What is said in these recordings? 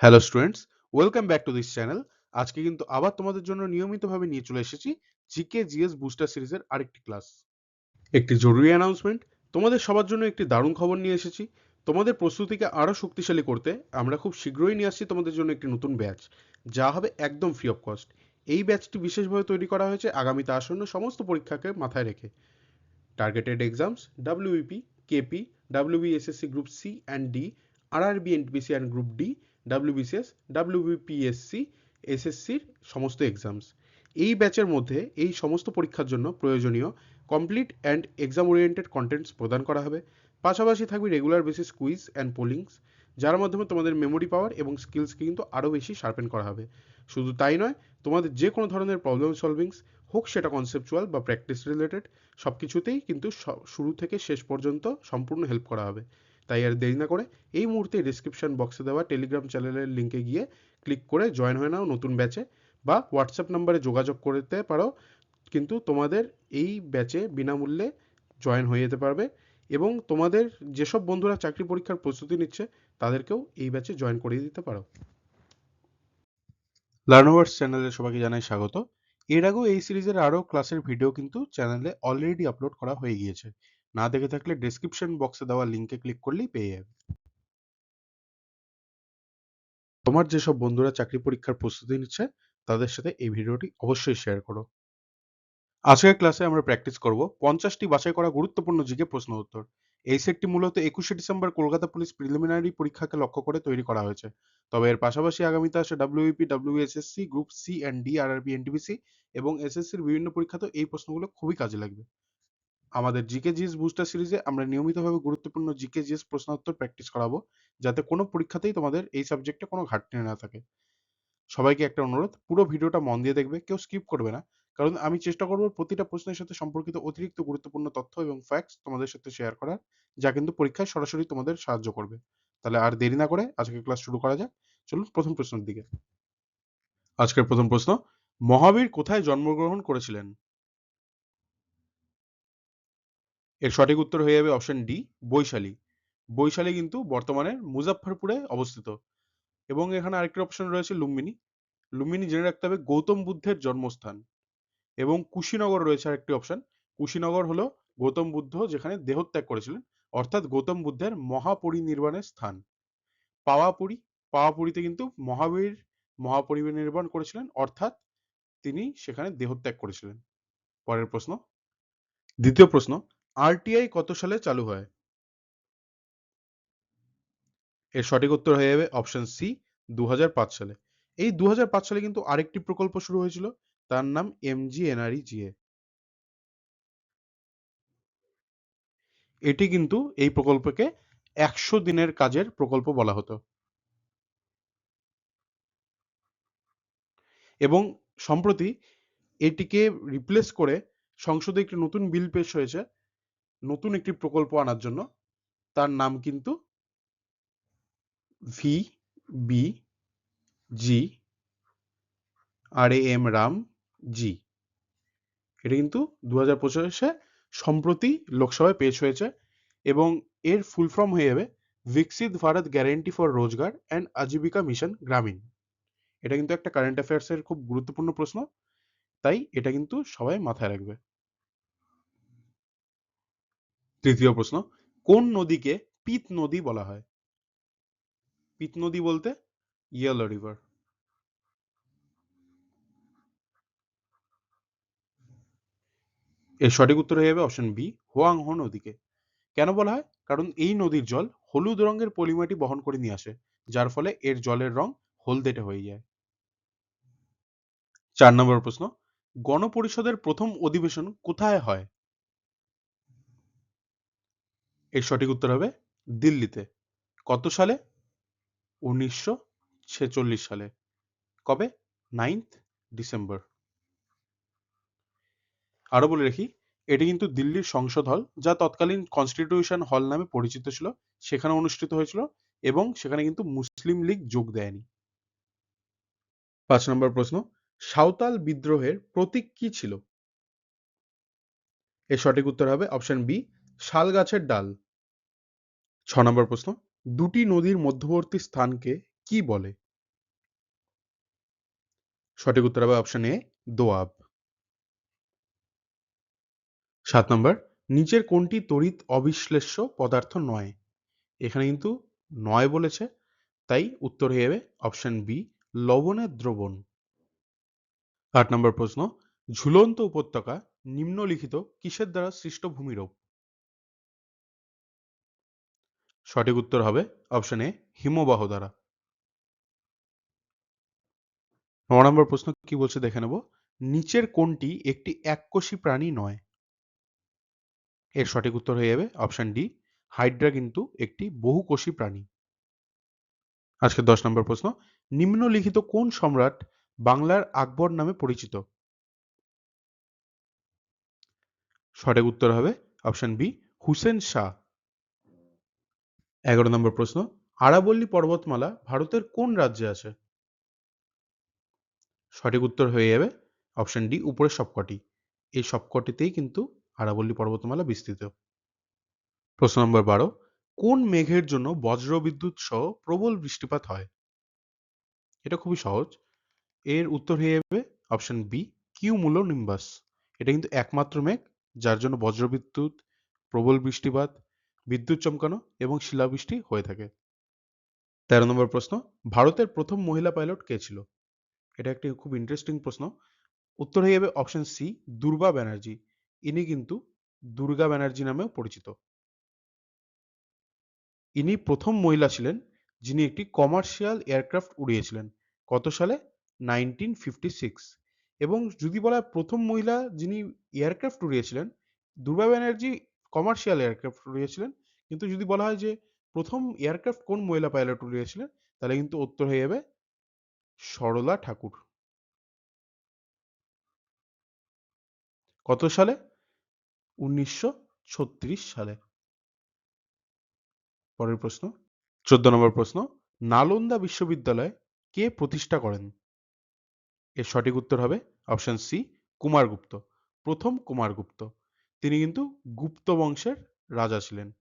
Hello students welcome back to this channel আজকে কিন্তু আবার তোমাদের জন্য নিয়মিতভাবে নিয়ে চলে এসেছি জিকে জিএস বুস্টার সিরিজের আরেকটি ক্লাস একটি জরুরি অ্যানাউন্সমেন্ট তোমাদের সবার জন্য একটি দারুণ খবর নিয়ে এসেছি। তোমাদের প্রস্তুতিকে আরও শক্তিশালী করতে আমরা খুব শীঘ্রই নিয়ে আসছি তোমাদের জন্য একটি নতুন ব্যাচ যা হবে একদম ফ্রি অফ কস্ট এই ব্যাচটি বিশেষভাবে তৈরি করা হয়েছে আগামীতে আসন্ন সমস্ত পরীক্ষাকে মাথায় রেখে। Targeted exams WBP KP WBSSC group C and D RRB NTPC and group D WBCS WBPSC এসএসসির সমস্ত এক্সামস এই ব্যাচের মধ্যে এই সমস্ত পরীক্ষার জন্য প্রয়োজনীয় complete and exam oriented contents প্রদান করা হবে। পাশাপাশি থাকবে regular basis quiz and pollings যার মাধ্যমে তোমাদের মেমোরি পাওয়ার এবং স্কিলসকে কিন্তু আরও বেশি শার্পেন করা হবে। শুধু তাই নয়, তোমাদের যে কোনো ধরনের প্রবলেম সলভিংস হোক সেটা কনসেপচুয়াল বা প্র্যাকটিস রিলেটেড সব কিছুতেই কিন্তু শুরু থেকে শেষ পর্যন্ত সম্পূর্ণ হেল্প করা হবে। তাই আর দেরি না করে এই মুহূর্তে ডিসক্রিপশন বক্সে দেওয়া টেলিগ্রাম চ্যানেলের লিঙ্কে গিয়ে ক্লিক করে জয়েন হয়ে নাও নতুন ব্যাচে বা হোয়াটসঅ্যাপ নাম্বারে যোগাযোগ করতে পারো, কিন্তু তোমাদের এই ব্যাচে বিনামূল্যে জয়েন হয়ে যেতে পারবে এবং তোমাদের যেসব বন্ধুরা চাকরি পরীক্ষার প্রস্তুতি নিচ্ছে তাদেরকেও এই ব্যাচে জয়েন করিয়ে দিতে পারো। লার্নোভার্স চ্যানেলে সবাইকে জানাই স্বাগত। এর আগেও এই সিরিজের আরও ক্লাসের ভিডিও কিন্তু চ্যানেলে অলরেডি আপলোড করা হয়ে গিয়েছে। না দেখে থাকলে ডেসক্রিপশন বক্সে দেওয়া লিঙ্কে ক্লিক করলেই পেয়ে যাবে। তোমার যেসব বন্ধুরা চাকরি পরীক্ষার প্রস্তুতি নিচ্ছে, তাদের সাথে এই ভিডিওটি অবশ্যই শেয়ার করো। আজকের ক্লাসে আমরা প্র্যাকটিস করব পঞ্চাশটি বাছাই করা গুরুত্বপূর্ণ জিকে প্রশ্ন উত্তর। এই সেটটি মূলত একুশে ডিসেম্বর কলকাতা পুলিশ প্রিলিমিনারি পরীক্ষাকে লক্ষ্য করে তৈরি করা হয়েছে। তবে এর পাশাপাশি আগামীতে আসে WP WSSC group C and D RRB NTPC এবং এসএসসির বিভিন্ন পরীক্ষাতেও এই প্রশ্নগুলো খুবই কাজে লাগবে। আমাদের জিকে জিএস বুস্টার সিরিজে আমরা নিয়মিতভাবে গুরুত্বপূর্ণ জিকে জিএস প্রশ্নোত্তর প্র্যাকটিস করাবো, যাতে কোনো পরীক্ষাতেই তোমাদের এই সাবজেক্টে কোনো ঘাটতি না থাকে। সবাইকে একটা অনুরোধ, পুরো ভিডিওটা মন দিয়ে দেখবে, কেউ স্কিপ করবে না। কারণ আমি চেষ্টা করব প্রতিটা প্রশ্নের সাথে সম্পর্কিত অতিরিক্ত গুরুত্বপূর্ণ তথ্য এবং ফ্যাক্টস তোমাদের সাথে শেয়ার করার, যা কিন্তু পরীক্ষায় সরাসরি তোমাদের সাহায্য করবে। তাহলে আর দেরি না করে আজকে ক্লাস শুরু করা যাক। চলুন প্রথম প্রশ্নের দিকে। আজকের প্রথম প্রশ্ন, মহাবীর কোথায় জন্মগ্রহণ করেছিলেন? এর সঠিক উত্তর হয়ে যাবে অপশন ডি বৈশালী। বৈশালী কিন্তু বর্তমানে মুজাফফরপুরে অবস্থিত। এবং এখানে আরেকটি অপশন রয়েছে লুম্বিনী। লুম্বিনী জেনে রাখতে হবে গৌতম বুদ্ধের জন্মস্থান। এবং কুশীনগর রয়েছে আরেকটি অপশন কুশীনগর হলো গৌতম বুদ্ধ যেখানে দেহত্যাগ করেছিলেন। অর্থাৎ গৌতম বুদ্ধের মহাপরিনির্বাণের স্থান। পাওয়াপুরী, পাওয়াপুরীতে কিন্তু মহাবীর মহাপরিনির্বাণ করেছিলেন। অর্থাৎ তিনি সেখানে দেহত্যাগ করেছিলেন। পরের প্রশ্ন। দ্বিতীয় প্রশ্ন। আরটিআই কত সালে চালু হয়? এর সঠিক উত্তর হয়ে যাবে অপশন সি দু সালে। এই দু সালে কিন্তু আরেকটি প্রকল্প শুরু হয়েছিল, তার নাম এমজিএনআরইজিএ এটি কিন্তু এই প্রকল্পকে একশো দিনের কাজের প্রকল্প বলা হতো। এবং সম্প্রতি এটিকে রিপ্লেস করে সংসদে একটি নতুন বিল পেশ হয়েছে নতুন একটি প্রকল্প আনার জন্য। তার নাম কিন্তু V B G R A M RAM G এটা কিন্তু দু হাজার পঁচিশে সম্প্রতি লোকসভায় পেশ হয়েছে এবং এর ফুল ফর্ম হয়ে যাবে Viksit Bharat guarantee for Rozgar and Ajeevika mission Gramin এটা কিন্তু একটা কারেন্ট অ্যাফেয়ার্সের খুব গুরুত্বপূর্ণ প্রশ্ন, তাই এটা কিন্তু সবাই মাথায় রাখবে। তৃতীয় প্রশ্ন, কোন নদীকে পিত নদী বলা হয়? পিত নদী বলতে ইয়েলো রিভার। এর সঠিক উত্তর হয়ে যাবে অপশন বি, হোয়াংহো নদীকে। কেন বলা হয়? কারণ এই নদীর জল হলুদ রঙের পলিমাটি বহন করে নিয়ে আসে, যার ফলে এর জলের রং হলদেটে হয়ে যায়। চার নম্বর প্রশ্ন, গণপরিষদের প্রথম অধিবেশন কোথায় হয়? এর সঠিক উত্তর হবে দিল্লিতে। কত সালে? উনিশশো ছেচল্লিশ সালে। কবে? নাইন্থ ডিসেম্বর আরও বলে রাখি, এটি কিন্তু দিল্লির সংসদ হল, যা তৎকালীন কনস্টিটিউশন হল নামে পরিচিত ছিল, সেখানে অনুষ্ঠিত হয়েছিল এবং সেখানে কিন্তু মুসলিম লীগ যোগ দেয়নি। পাঁচ নম্বর প্রশ্ন, সাঁওতাল বিদ্রোহের প্রতীক কি ছিল? এর সঠিক উত্তর হবে অপশন বি শাল গাছের ডাল। ছ নম্বর প্রশ্ন, দুটি নদীর মধ্যবর্তী স্থানকে কি বলে? সঠিক উত্তর হবে অপশন এ দোয়াব। সাত নম্বর, নিচের কোনটি তড়িৎ অবিশ্লেষ্য পদার্থ নয়? এখানে কিন্তু নয় বলেছে, তাই উত্তর হয়ে যাবে অপশন বি লবণের দ্রবণ। আট নম্বর প্রশ্ন, ঝুলন্ত উপত্যকা নিম্নলিখিত কিসের দ্বারা সৃষ্ট ভূমিরূপ? সঠিক উত্তর হবে অপশন এ হিমবাহ দ্বারা। ন নম্বর প্রশ্ন কি বলছে দেখে নেব। নিচের কোনটি একটি এককোষী প্রাণী নয়। এর সঠিক উত্তর হয়ে যাবে অপশন ডি হাইড্রা কিন্তু একটি বহুকোষী প্রাণী। আজকে দশ নম্বর প্রশ্ন, নিম্নলিখিত কোন সম্রাট বাংলার আকবর নামে পরিচিত? সঠিক উত্তর হবে অপশন বি হুসেন শাহ। এগারো নম্বর প্রশ্ন, আরাবল্লী পর্বতমালা ভারতের কোন রাজ্যে আছে? সঠিক উত্তর হয়ে যাবে অপশন ডি উপরের সবকটি। এই সবকটিতেই কিন্তু আরাবল্লী পর্বতমালা বিস্তৃত। প্রশ্ন নম্বর বারো, কোন মেঘের জন্য বজ্রবিদ্যুৎ সহ প্রবল বৃষ্টিপাত হয়? এটা খুবই সহজ। এর উত্তর হয়ে যাবে অপশন বি কিউ কিউমুলো নিম্বাস এটা কিন্তু একমাত্র মেঘ যার জন্য বজ্রবিদ্যুৎ, প্রবল বৃষ্টিপাত বিদ্যুৎ চমকানো এবং শিলাবৃষ্টি হয়ে থাকে। তেরো নম্বর প্রশ্ন, ভারতের প্রথম মহিলা পাইলট কে ছিল? এটা একটি খুব ইন্টারেস্টিং প্রশ্ন। উত্তর হয়ে যাবে অপশন সি দুর্গা ব্যানার্জি। ইনি কিন্তু দুর্গা ব্যানার্জি নামেও পরিচিত। ইনি প্রথম মহিলা ছিলেন যিনি একটি কমার্শিয়াল এয়ারক্রাফট উড়িয়েছিলেন। কত সালে? নাইনটিন এবং যদি বলা হয় প্রথম মহিলা যিনি এয়ারক্রাফট উড়িয়েছিলেন, দুর্গা ব্যানার্জি কমার্শিয়াল এয়ারক্রাফট উড়িয়েছিলেন কিন্তু যদি বলা হয় যে প্রথম এয়ারক্রাফট কোন মহিলা পাইলট উড়িয়েছিলেন তাহলে কিন্তু উত্তর হয়ে যাবে সরলা ঠাকুর। কত সালে? উনিশশো ছত্রিশ সালে। পরের প্রশ্ন। চোদ্দ নম্বর প্রশ্ন। নালন্দা বিশ্ববিদ্যালয় কে প্রতিষ্ঠা করেন? এর সঠিক উত্তর হবে অপশন সি কুমারগুপ্ত। প্রথম কুমারগুপ্ত। তিনি কিন্তু গুপ্ত বংশের রাজা ছিলেন।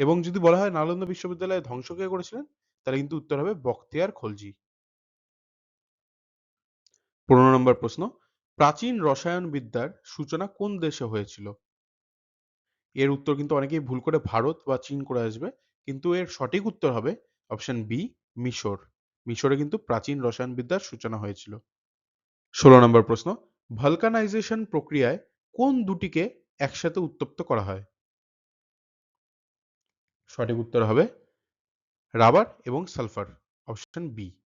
এবং যদি বলা হয় নালন্দা বিশ্ববিদ্যালয় ধ্বংস কে করেছিলেন, তাহলে কিন্তু উত্তর হবে বখতিয়ার খলজি। পনেরো নম্বর প্রশ্ন, প্রাচীন রসায়ন বিদ্যার সূচনা কোন দেশে হয়েছিল? এর উত্তর কিন্তু অনেকেই ভুল করে ভারত বা চীন করে আসবে, কিন্তু এর সঠিক উত্তর হবে অপশন বি, মিশর। মিশরে কিন্তু প্রাচীন রসায়ন বিদ্যার সূচনা হয়েছিল। ষোলো নম্বর প্রশ্ন ভালকানাইজেশন প্রক্রিয়ায় কোন দুটিকে একসাথে উত্তপ্ত করা হয়? সঠিক উত্তর হবে রাবার এবং সালফার, অপশন বি।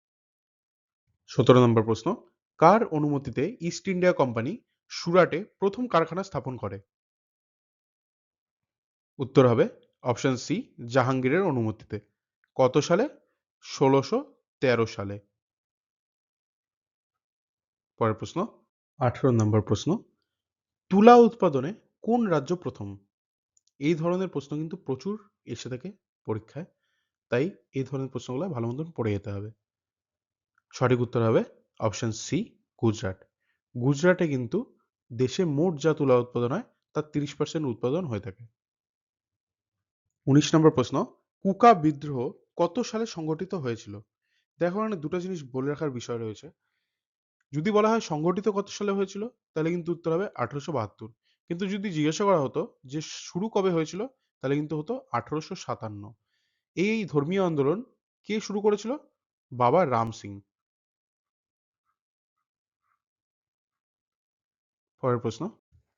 সতেরো নম্বর প্রশ্ন, কার অনুমতিতে ইস্ট ইন্ডিয়া কোম্পানি সুরাটে প্রথম কারখানা স্থাপন করে? উত্তর হবে অপশন সি, জাহাঙ্গীরের অনুমতিতে। কত সালে? ষোলোশো তেরো সালে। পরের প্রশ্ন, আঠেরো নম্বর প্রশ্ন, তুলা উৎপাদনে কোন রাজ্য প্রথম? এই ধরনের প্রশ্ন কিন্তু প্রচুর এসে থাকে পরীক্ষায়, তাই এই ধরনের প্রশ্নগুলো ভালো মতন পড়ে যেতে হবে। সঠিক উত্তর হবে অপশন সি গুজরাট। গুজরাটে কিন্তু দেশে মোট যা তুলা উৎপাদন হয়, তার তিরিশ পার্সেন্ট উৎপাদন হয়ে থাকে। উনিশ নম্বর প্রশ্ন, কুকা বিদ্রোহ কত সালে সংগঠিত হয়েছিল? দেখো মানে দুটো জিনিস বলে রাখার বিষয় রয়েছে। যদি বলা হয় সংগঠিত কত সালে হয়েছিল, তাহলে কিন্তু উত্তর হবে আঠারোশো বাহাত্তর। কিন্তু যদি জিজ্ঞাসা করা হতো যে শুরু কবে হয়েছিল, তাহলে কিন্তু হতো আঠারোশো সাতান্ন। এই ধর্মীয় আন্দোলন কে শুরু করেছিল? বাবা রাম সিং। পরের প্রশ্ন।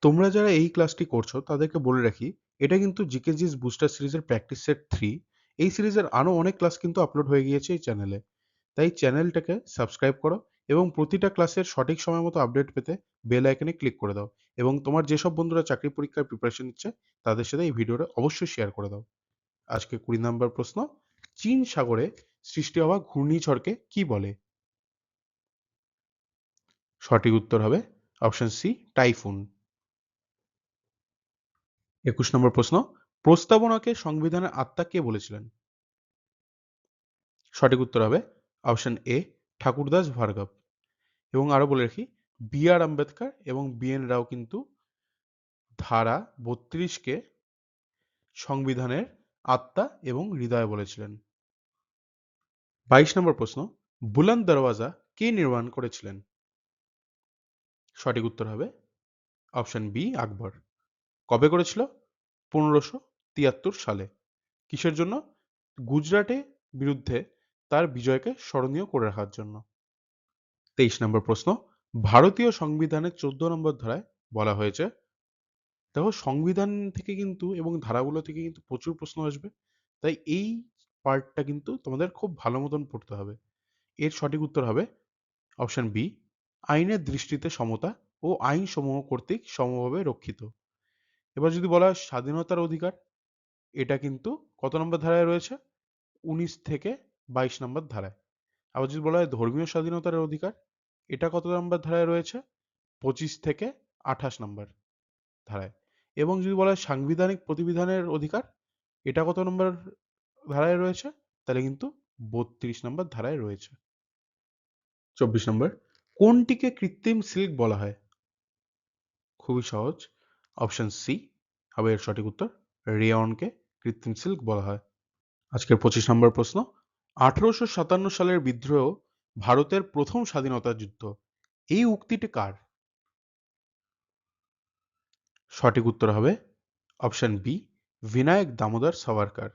তোমরা যারা এই ক্লাসটি করছ, তাদেরকে বলে রাখি, এটা কিন্তু জিকে জিস বুস্টার সিরিজের প্র্যাকটিস সেট থ্রি। এই সিরিজের আরও অনেক ক্লাস কিন্তু আপলোড হয়ে গিয়েছে এই চ্যানেলে। তাই চ্যানেলটাকে সাবস্ক্রাইব করো এবং প্রতিটা ক্লাসের সঠিক সময় মতো আপডেট পেতে বেল আইকনে ক্লিক করে দাও এবং তোমার যেসব বন্ধুরা চাকরি পরীক্ষার প্রিপারেশন নিচ্ছে তাদের সাথে এই ভিডিওটা অবশ্যই শেয়ার করে দাও। আজকে কুড়ি নম্বর প্রশ্ন, চীন সাগরে সৃষ্টি হওয়া ঘূর্ণিঝড়কে কি বলে? সঠিক উত্তর হবে অপশন সি টাইফুন একুশ নম্বর প্রশ্ন, প্রস্তাবনাকে সংবিধানের আত্মা কে বলেছিলেন? সঠিক উত্তর হবে অপশন এ ঠাকুরদাস ভার্গব এবং আরও বলে রাখি বি আর আম্বেদকর এবং বি এন রাও কিন্তু ধারা বত্রিশকে সংবিধানের আত্মা এবং হৃদয় বলেছিলেন। বাইশ নম্বর প্রশ্ন, বুলন্দ দরওয়াজা কে নির্মাণ করেছিলেন? সঠিক উত্তর হবে অপশন বি আকবর। কবে করেছিল? পনেরোশো তিয়াত্তর সালে। কিসের জন্য? গুজরাটে বিরুদ্ধে তার বিজয়কে স্মরণীয় করে রাখার জন্য। তেইশ নম্বর প্রশ্ন, ভারতীয় সংবিধানের চোদ্দ নম্বর ধারায় বলা হয়েছে, দেখো সংবিধান থেকে কিন্তু এবং ধারাগুলো থেকে কিন্তু প্রচুর প্রশ্ন আসবে, তাই এই পার্টটা কিন্তু তোমাদের খুব ভালো মতন পড়তে হবে। এর সঠিক উত্তর হবে অপশন বি আইনের দৃষ্টিতে সমতা ও আইন সমূহ কর্তৃক সমভাবে রক্ষিত। এবার যদি বলা হয় স্বাধীনতার অধিকার, এটা কিন্তু কত নম্বর ধারায় রয়েছে? উনিশ থেকে বাইশ নম্বর ধারায়। আবার যদি বলা হয় ধর্মীয় স্বাধীনতার অধিকার। এটা কত নম্বর ধারায় রয়েছে? পঁচিশ থেকে আঠাশ নম্বর ধারায়। এবং যদি বলা হয় সাংবিধানিক প্রতিবিধানের অধিকার, এটা কত নম্বর ধারায় রয়েছে? তাহলে কিন্তু বত্রিশ নম্বর ধারায় রয়েছে। চব্বিশ নম্বর, কোনটিকে কৃত্রিম সিল্ক বলা হয়? খুবই সহজ। অপশন সি হবে এর সঠিক উত্তর রেয়নকে কৃত্রিম সিল্ক বলা হয়। আজকের পঁচিশ নম্বর প্রশ্ন আঠারোশো সাতান্ন সালের বিদ্রোহ ভারতের প্রথম স্বাধীনতা যুদ্ধ। এই উক্তিটি কার? সঠিক উত্তর হবে অপশন বি, বিনায়ক দামোদর সাভারকার।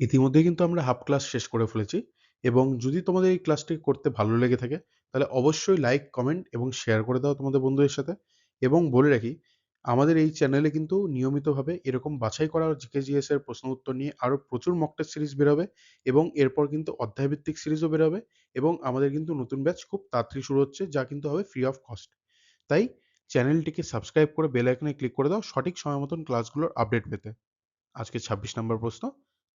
ইতিমধ্যে কিন্তু আমরা হাফ ক্লাস শেষ করে ফেলেছি এবং যদি তোমাদের এই ক্লাসটি করতে ভালো লেগে থাকে, তাহলে অবশ্যই লাইক, কমেন্ট এবং শেয়ার করে দাও তোমাদের বন্ধুদের সাথে এবং বলে রাখি আমাদের এই চ্যানেলে কিন্তু নিয়মিতভাবে এরকম বাছাই করা জিকে জিএস এর প্রশ্ন উত্তর নিয়ে আরও প্রচুর মক টেস্ট সিরিজ বেরোবে এবং এরপর কিন্তু অধ্যায়ভিত্তিক সিরিজও বেরোবে এবং আমাদের কিন্তু নতুন ব্যাচ খুব তাড়াতাড়ি শুরু হচ্ছে, যা কিন্তু হবে ফ্রি অফ কস্ট তাই চ্যানেলটিকে সাবস্ক্রাইব করে বেল আইকনে ক্লিক করে দাও সঠিক সময় মতন ক্লাসগুলোর আপডেট পেতে। আজকে ছাব্বিশ নম্বর প্রশ্ন,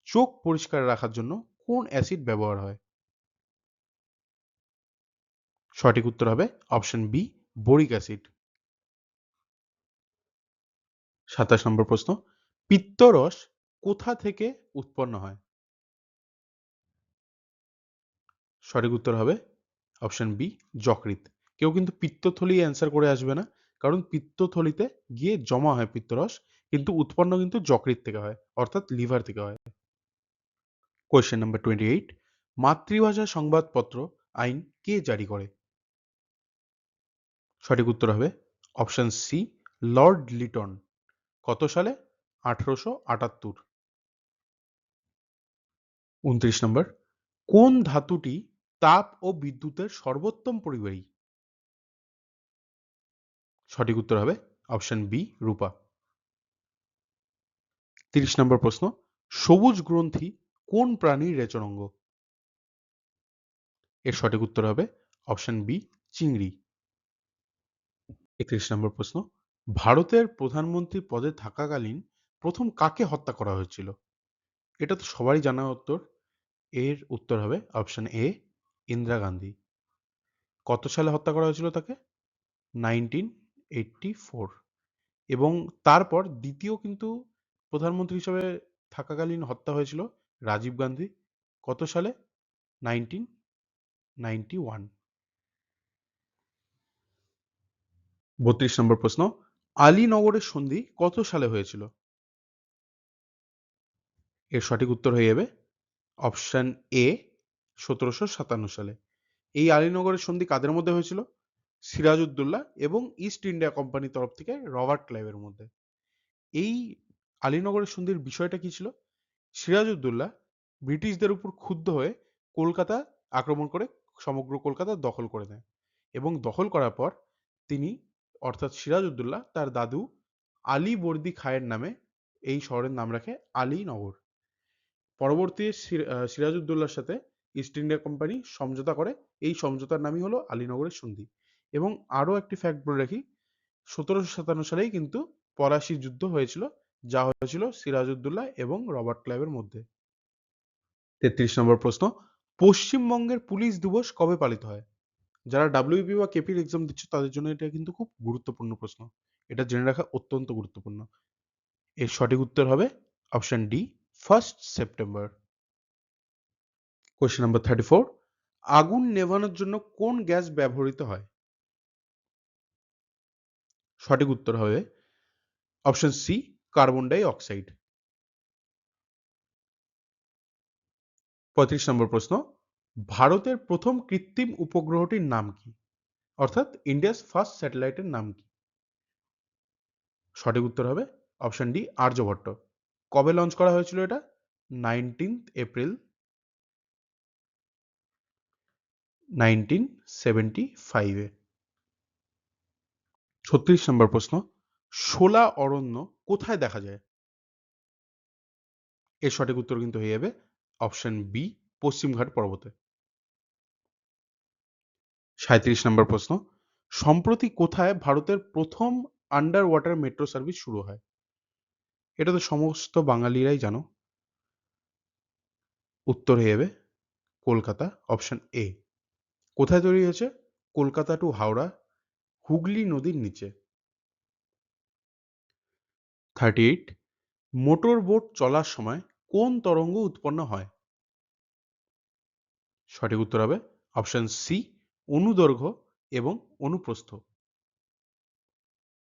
চোখ পরিষ্কার রাখার জন্য কোন অ্যাসিড ব্যবহার হয়? সঠিক উত্তর হবে অপশন বি বোরিক অ্যাসিড সাতাশ নম্বর প্রশ্ন, পিত্তরস কোথা থেকে উৎপন্ন হয়? সঠিক উত্তর হবে অপশন বি যকৃত কেউ কিন্তু পিত্তথলি অ্যান্সার করে আসবে না, কারণ পিত্তথলিতে গিয়ে জমা হয় পিত্তরস, কিন্তু উৎপন্ন কিন্তু যকৃত থেকে হয়, অর্থাৎ লিভার থেকে হয়। কোয়েশ্চেন নাম্বার টোয়েন্টি এইট মাতৃভাষা সংবাদপত্র আইন কে জারি করে? সঠিক উত্তর হবে অপশন সি লর্ড লিটন। কত সালে? আঠারোশো আটাত্তর। উনত্রিশ নম্বর। কোন ধাতুটি তাপ ও বিদ্যুতের সর্বোত্তম পরিবাহী? সঠিক উত্তর হবে অপশন বি, রূপা। তিরিশ নম্বর প্রশ্ন, সবুজ গ্রন্থি কোন প্রাণীর রেচনাঙ্গ? এর সঠিক উত্তর হবে অপশন বি, চিংড়ি। একত্রিশ নম্বর প্রশ্ন ভারতের প্রধানমন্ত্রী পদে থাকাকালীন প্রথম কাকে হত্যা করা হয়েছিল? এটা তো সবারই জানা উত্তর। এর উত্তর হবে অপশন এ ইন্দিরা গান্ধী। কত সালে হত্যা করা হয়েছিল তাকে? নাইনটিন এইটটি ফোর এবং তারপর দ্বিতীয় কিন্তু প্রধানমন্ত্রী হিসেবে থাকাকালীন হত্যা হয়েছিল রাজীব গান্ধী। কত সালে? নাইনটিন নাইনটি ওয়ান বত্রিশ নম্বর প্রশ্ন। আলীনগরের সন্ধি কত সালে হয়েছিল? এর সঠিক উত্তর হয়ে যাবে অপশন এ, সতেরোশো সাতান্ন সালে। এই আলীনগরের সন্ধি কাদের মধ্যে হয়েছিল? সিরাজউদ্দৌলা এবং ইস্ট ইন্ডিয়া কোম্পানির তরফ থেকে রবার্ট ক্লাইভের মধ্যে। এই আলীনগরের সন্ধির বিষয়টা কি ছিল? সিরাজউদ্দৌলা ব্রিটিশদের উপর ক্ষুব্ধ হয়ে কলকাতা আক্রমণ করে সমগ্র কলকাতা দখল করে নেয় এবং দখল করার পর তিনি অর্থাৎ সিরাজউদ্দৌলা, তার দাদু আলী বর্দি খায়ের নামে এই শহরের নাম রাখে আলীনগর পরবর্তী সিরাজউদ্দৌলার সাথে ইস্ট ইন্ডিয়া কোম্পানি সমঝোতা করে, এই সমঝোতার নামই হলো আলীনগরের সন্ধি। এবং আরও একটি ফ্যাক্ট বলে রাখি, সতেরোশো সাতান্ন সালেই কিন্তু পলাশি যুদ্ধ হয়েছিল, যা হয়েছিল সিরাজউদ্দৌলা এবং রবার্ট ক্লাইভের মধ্যে। তেত্রিশ নম্বর প্রশ্ন, পশ্চিমবঙ্গের পুলিশ দিবস কবে পালিত হয়? যারা ডাব্লিউপি বা কেপির এক্সাম দিচ্ছে, তাদের জন্য এটা কিন্তু খুব গুরুত্বপূর্ণ প্রশ্ন। এটা জেনে রাখা অত্যন্ত গুরুত্বপূর্ণ। এর সঠিক উত্তর হবে option D first September question number thirty four আগুন নেভানোর জন্য কোন গ্যাস ব্যবহৃত হয়? সঠিক উত্তর হবে option C carbon dioxide পঁয়ত্রিশ নম্বর প্রশ্ন ভারতের প্রথম কৃত্রিম উপগ্রহটির নাম কি? অর্থাৎ ইন্ডিয়াস ফার্স্ট স্যাটেলাইটের নাম কি? সঠিক উত্তর হবে অপশন ডি আর্যভট্ট কবে লঞ্চ করা হয়েছিল এটা? নাইনটিন্থ এপ্রিল নাইনটিন সেভেন্টি ফাইভে ছত্রিশ নম্বর প্রশ্ন শোলা অরণ্য কোথায় দেখা যায়? এর সঠিক উত্তর কিন্তু হয়ে যাবে অপশন বি পশ্চিমঘাট পর্বতে। সাঁত্রিশ নম্বর প্রশ্ন, সম্প্রতি কোথায় ভারতের প্রথম আন্ডার ওয়াটার মেট্রো সার্ভিস শুরু হয়? এটা তো সমস্ত বাঙালিরাই জানো। উত্তর হয়ে যাবে কলকাতা অপশন এ কোথায় তৈরি হয়েছে? কলকাতা টু হাওড়া, হুগলি নদীর নিচে। থার্টি এইট মোটর বোট চলার সময় কোন তরঙ্গ উৎপন্ন হয়? সঠিক উত্তর হবে অপশন সি অনুদৈর্ঘ্য এবং অনুপ্রস্থ।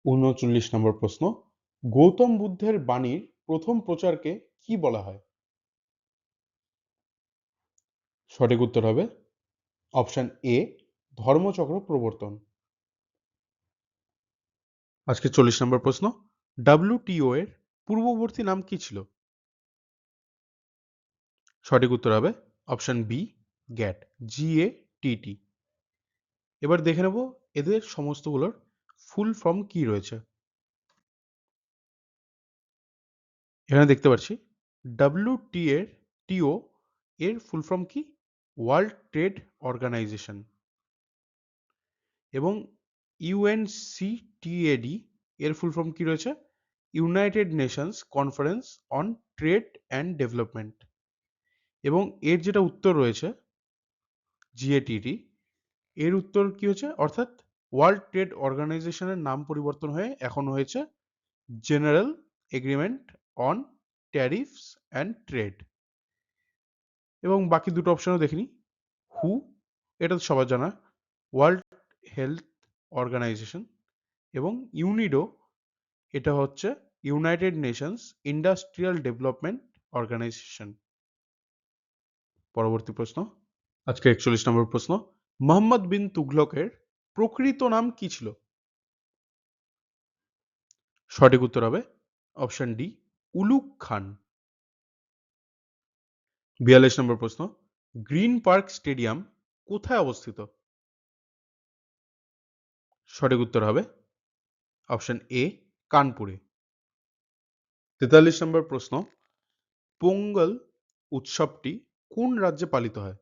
উনচল্লিশ নম্বর প্রশ্ন, গৌতম বুদ্ধের বাণীর প্রথম প্রচারকে কি বলা হয়? সঠিক উত্তর হবে, অপশন এ, ধর্মচক্র প্রবর্তন। আজকে চল্লিশ নম্বর প্রশ্ন ডাব্লিউটিও এর পূর্ববর্তী নাম কি ছিল? সঠিক উত্তর হবে, অপশন বি, গ্যাট, জি এ টি। এবার দেখে নেব এদের সমস্তগুলোর ফুল ফর্ম কি রয়েছে। এখানে দেখতে পাচ্ছি ডাব্লিউটি এর টিও এর ফুল ফর্ম কি? ওয়ার্ল্ড ট্রেড অর্গানাইজেশন এবং ইউএনসিটিএডি এর ফুল ফর্ম কি রয়েছে? United Nations Conference on Trade and Development এবং এর যেটা উত্তর রয়েছে জিএটিটি এর উত্তর কি হচ্ছে? অর্থাৎ ওয়ার্ল্ড ট্রেড অর্গানাইজেশনের নাম পরিবর্তন হয়ে এখন হয়েছে General Agreement on Tariffs and Trade এবং বাকি দুটো অপশনও দেখিনি। হু এটা তো সবার জানা। ওয়ার্ল্ড হেলথ অর্গানাইজেশন এবং ইউনিডো এটা হচ্ছে United Nations Industrial Development Organization পরবর্তী প্রশ্ন। আজকে একচল্লিশ নম্বর প্রশ্ন। মোহাম্মদ বিন তুঘলকের প্রকৃত নাম কি ছিল? সঠিক উত্তর হবে অপশন ডি উলুক খান। বিয়াল্লিশ নম্বর প্রশ্ন, গ্রিন পার্ক স্টেডিয়াম কোথায় অবস্থিত? সঠিক উত্তর হবে অপশন এ, কানপুরে। তেতাল্লিশ নম্বর প্রশ্ন, পোঙ্গল উৎসবটি কোন রাজ্যে পালিত হয়?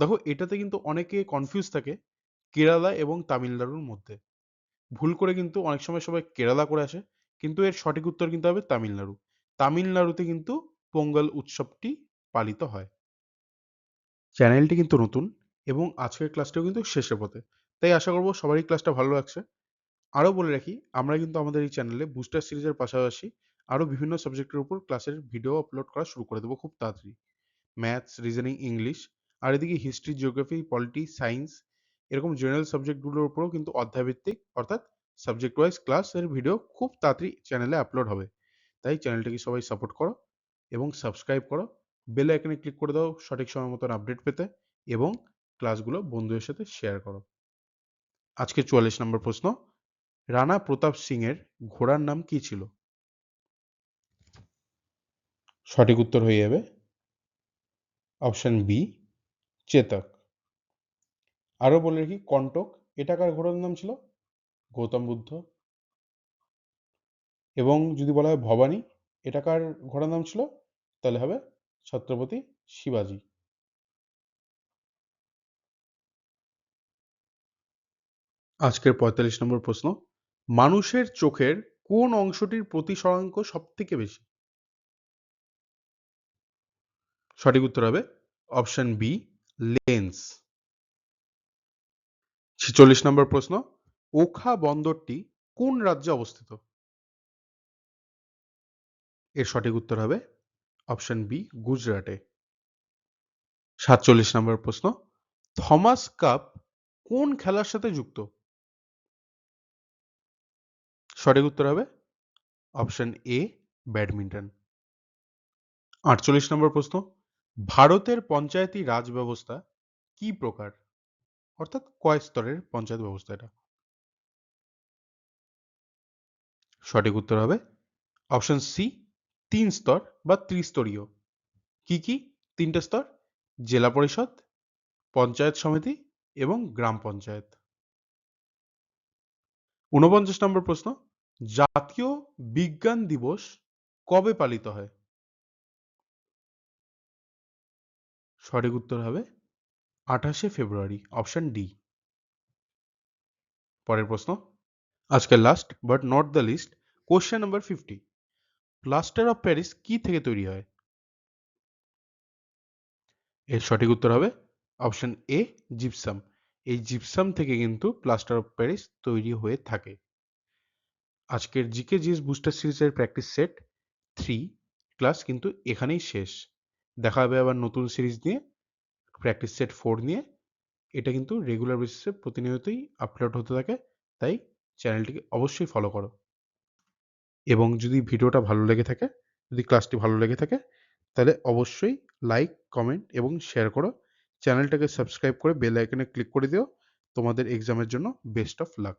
দেখো, এটাতে কিন্তু অনেকে কনফিউজ থাকে কেরালা এবং তামিলনাড়ুর মধ্যে। ভুল করে কিন্তু অনেক সময় সবাই কেরালা করে আসে, কিন্তু এর সঠিক উত্তর কিন্তু হবে তামিলনাড়ু। তামিলনাড়ুতে কিন্তু পোঙ্গল উৎসবটি পালিত হয়। চ্যানেলটি কিন্তু নতুন এবং আজকের ক্লাসটিও কিন্তু শেষের পথে। তাই আশা করব সবারই ক্লাসটা ভালো লাগছে। আরও বলে রাখি, আমরা কিন্তু আমাদের এই চ্যানেলে বুস্টার সিরিজের পাশাপাশি আরও বিভিন্ন সাবজেক্টের উপর ক্লাসের ভিডিও আপলোড করা শুরু করে দেবো খুব তাড়াতাড়ি। ম্যাথস রিজনিং ইংলিশ আর এদিকে হিস্ট্রি জিওগ্রাফি পলিটি সায়েন্স এরকম জেনারেল সাবজেক্টগুলোর উপরেও কিন্তু অধ্যায়ভিত্তিক অর্থাৎ সাবজেক্ট ওয়াইজ ক্লাসের ভিডিও খুব তাড়াতাড়ি চ্যানেলে আপলোড হবে। তাই চ্যানেলটাকে সবাই সাপোর্ট করো এবং সাবস্ক্রাইব করো। বেল আইকনে ক্লিক করে দাও সঠিক সময় মতন আপডেট পেতে এবং ক্লাসগুলো বন্ধুদের সাথে শেয়ার করো। আজকে চুয়াল্লিশ নম্বর প্রশ্ন, রানা প্রতাপ সিং এর ঘোড়ার নাম কি ছিল? সঠিক উত্তর হয়ে যাবে অপশন বি চেতক। আরও বলে রাখি কন্টক এটা কার ঘোড়ার নাম ছিল গৌতম বুদ্ধ। এবং যদি বলা হয় ভবানী এটা কার ঘোড়ার নাম ছিল, তাহলে হবে ছত্রপতি শিবাজি। আজকের পঁয়তাল্লিশ নম্বর প্রশ্ন, মানুষের চোখের কোন অংশটির প্রতিসরাঙ্ক সব থেকে বেশি? সঠিক উত্তর হবে অপশন বি লেন্স। ছেচল্লিশ নম্বর প্রশ্ন, ওখা বন্দরটি কোন রাজ্যে অবস্থিত? এর সঠিক উত্তর হবে অপশন বি, গুজরাটে। সাতচল্লিশ নম্বর প্রশ্ন, থমাস কাপ কোন খেলার সাথে যুক্ত? সঠিক উত্তর হবে অপশন এ, ব্যাডমিন্টন। আটচল্লিশ নম্বর প্রশ্ন ভারতের পঞ্চায়েতি রাজ ব্যবস্থা কি প্রকার? অর্থাৎ কয় স্তরের পঞ্চায়েত ব্যবস্থা এটা? সঠিক উত্তর হবে অপশন সি তিন স্তর বা ত্রিস্তরীয়। কি কি? তিনটে স্তর, জেলা পরিষদ, পঞ্চায়েত সমিতি এবং গ্রাম পঞ্চায়েত। ঊনপঞ্চাশ নম্বর প্রশ্ন, জাতীয় বিজ্ঞান দিবস কবে পালিত হয়? সঠিক উত্তর হবে আঠাশে ফেব্রুয়ারি অপশন ডি পরের প্রশ্ন। আজকের last but not the least question number fifty plaster of Paris কি থেকে তৈরি হয়? এর সঠিক উত্তর হবে অপশন এ জিপসাম এই জিপসাম থেকে কিন্তু প্লাস্টার অফ প্যারিস তৈরি হয়ে থাকে। আজকের জিকে জিএস বুস্টার সিরিজের প্র্যাকটিস সেট থ্রি ক্লাস কিন্তু এখানেই শেষ। দেখা হবে আবার নতুন সিরিজ নিয়ে প্র্যাকটিস সেট ফোর নিয়ে। এটা কিন্তু রেগুলার বেসিসে প্রতিনিয়তই আপলোড হতে থাকে, তাই চ্যানেলটিকে অবশ্যই ফলো করো। এবং যদি ভিডিওটা ভালো লেগে থাকে, যদি ক্লাসটি ভালো লেগে থাকে, তাহলে অবশ্যই লাইক কমেন্ট এবং শেয়ার করো। চ্যানেলটাকে সাবস্ক্রাইব করে বেল আইকনে ক্লিক করে দিও। তোমাদের এক্সামের জন্য বেস্ট অফ লাক